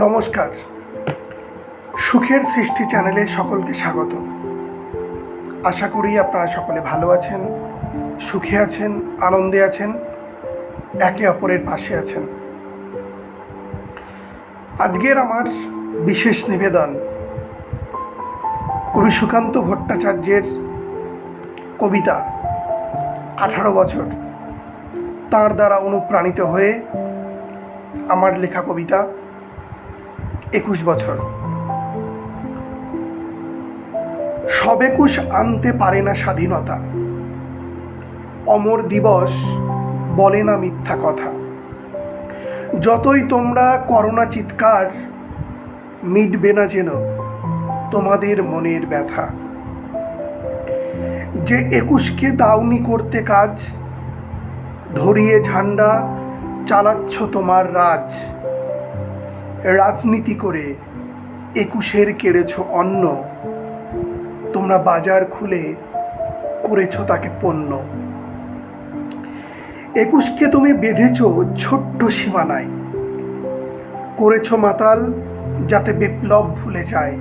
নমস্কার। সুখের সৃষ্টি চ্যানেলে সকলকে স্বাগত। আশা করি আপনারা সকলে ভালো আছেন, সুখে আছেন, আনন্দে আছেন, একে অপরের পাশে আছেন। আজকের আমার বিশেষ নিবেদন কবি সুকান্ত ভট্টাচার্যের কবিতা আঠারো বছর। তার দ্বারা অনুপ্রাণিত হয়ে আমার লেখা কবিতা একুশ বছর। সব একুশ আনতে পারে না স্বাধীনতা। অমর দিবস বলে না মিথ্যা কথা। যতই তোমরা করোনা চিৎকার মিটবে না যেন, তোমাদের মনের ব্যথা। যে একুশকে দাউনি করতে কাজ, ধরিয়ে ঝান্ডা চালাচ্ছ তোমার রাজ। রাজনীতি করে একুশের কেড়েছ অন্ন। তোমরা বাজার খুলে করেছ তাকে পণ্য। একুশকে তুমি বেঁধেছ ছোট্ট সীমানায়। করেছ মাতাল যাতে বিপ্লব ভুলে যায়।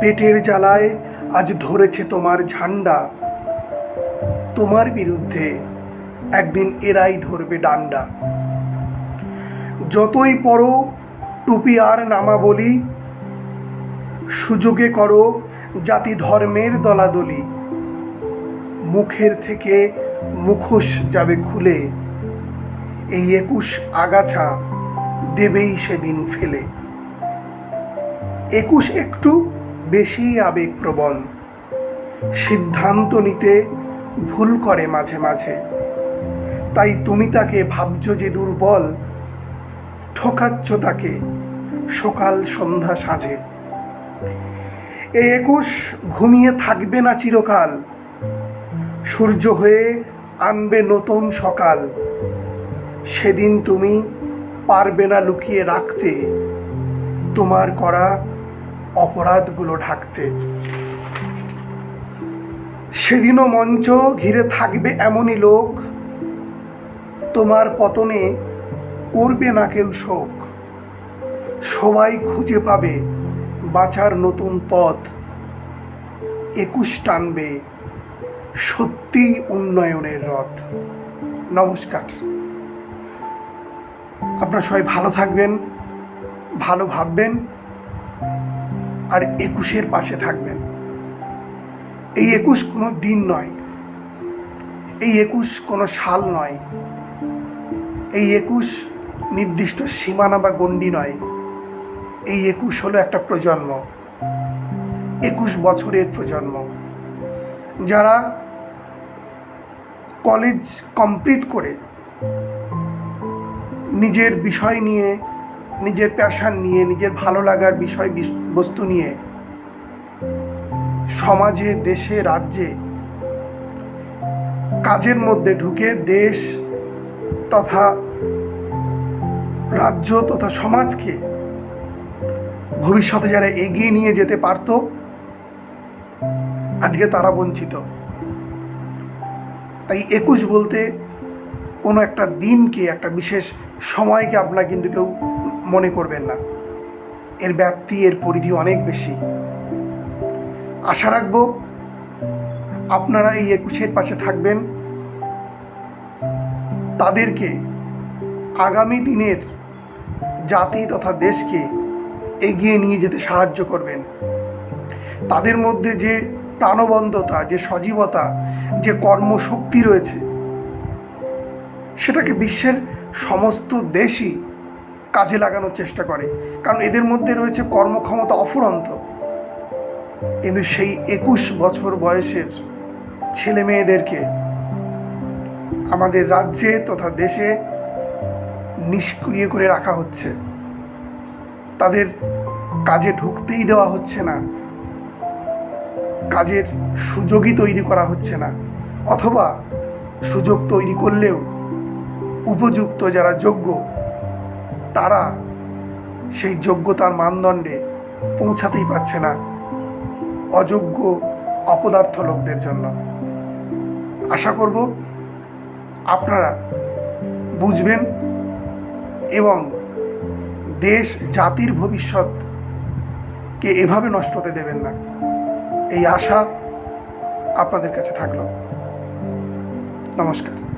পেটের জ্বালায় আজ ধরেছে তোমার ঝান্ডা। তোমার বিরুদ্ধে একদিন এরাই ধরবে ডান্ডা। যতই পড়ো, টুপি আর নামা বলি, সুযোগে করো জাতি ধর্মের দলাদলি। মুখের থেকে মুখোশ যাবে খুলে, এই একুশ আগাছা দেবেই সেদিন ফেলে। একুশ একটু বেশি আবেগপ্রবণ, সিদ্ধান্ত নিতে ভুল করে মাঝে মাঝে। তাই তুমি তাকে ভাবছ যে দুর্বল ঠকাচ্ছ তাকে সকাল সন্ধ্যা সাঁঝে। এই একুশ ঘুমিয়ে থাকবে না চিরকাল। সূর্য হয়ে আনবে নতুন সকাল। সেদিন তুমি পারবে না লুকিয়ে রাখতে। তোমার করা অপরাধগুলো ঢাকতে। সেদিনও মঞ্চ ঘিরে থাকবে এমনই লোক। তোমার পতনে করবে না কেউ শোক। সবাই খুঁজে পাবে বাঁচার নতুন পথ। একুশ টানবে সত্যিই উন্নয়নের রথ। নমস্কার। আপনারা সবাই ভালো থাকবেন, ভালো ভাববেন, আর একুশের পাশে থাকবেন। এই একুশ কোনো দিন নয়, এই একুশ কোনো সাল নয়, এই একুশ নির্দিষ্ট সীমানা বা গণ্ডি নয়। এই একুশ হলো একটা প্রজন্ম। একুশ বছরের প্রজন্ম। যারা কলেজ কমপ্লিট করে নিজের বিষয় নিয়ে, নিজের প্যাশান নিয়ে, নিজের ভালো লাগার বিষয় বিস- বস্তু নিয়ে সমাজে, দেশে, রাজ্যে কাজের মধ্যে ঢুকে দেশ তথা রাজ্য তথা সমাজকে ভবিষ্যতে যারা এগিয়ে নিয়ে যেতে পারত, আজকে তারা বঞ্চিত। তাই একুশ বলতে কোনো একটা দিনকে, একটা বিশেষ সময়কে আপনারা কিন্তু কেউ মনে করবেন না। এর ব্যাপ্তি, এর পরিধি অনেক বেশি। আশা রাখব আপনারা এই একুশের পাশে থাকবেন। তাদেরকে আগামী দিনের জাতি তথা দেশকে এগিয়ে নিয়ে যেতে সাহায্য করবেন। তাদের মধ্যে যে প্রাণবন্ধতা যে সজীবতা, যে কর্মশক্তি রয়েছে, সেটাকে বিশ্বের সমস্ত দেশই কাজে লাগানোর চেষ্টা করে। কারণ এদের মধ্যে রয়েছে কর্মক্ষমতা অফুরন্ত। কিন্তু সেই একুশ বছর বয়সের ছেলে মেয়েদেরকে আমাদের রাজ্যে তথা দেশে নিষ্ক্রিয় করে রাখা হচ্ছে। তাদের কাজে ঢুকতেই দেওয়া হচ্ছে না। কাজের সুযোগই তৈরি করা হচ্ছে না। অথবা সুযোগ তৈরি করলেও উপযুক্ত যারা যোগ্য, তারা সেই যোগ্যতার মানদণ্ডে পৌঁছাতেই পারছে না অযোগ্য অপদার্থ লোকদের জন্য। আশা করব আপনারা বুঝবেন এবং দেশ, জাতির ভবিষ্যৎকে এভাবে নষ্ট হতে দেবেন না। এই আশা আপনাদের কাছে থাকল। নমস্কার।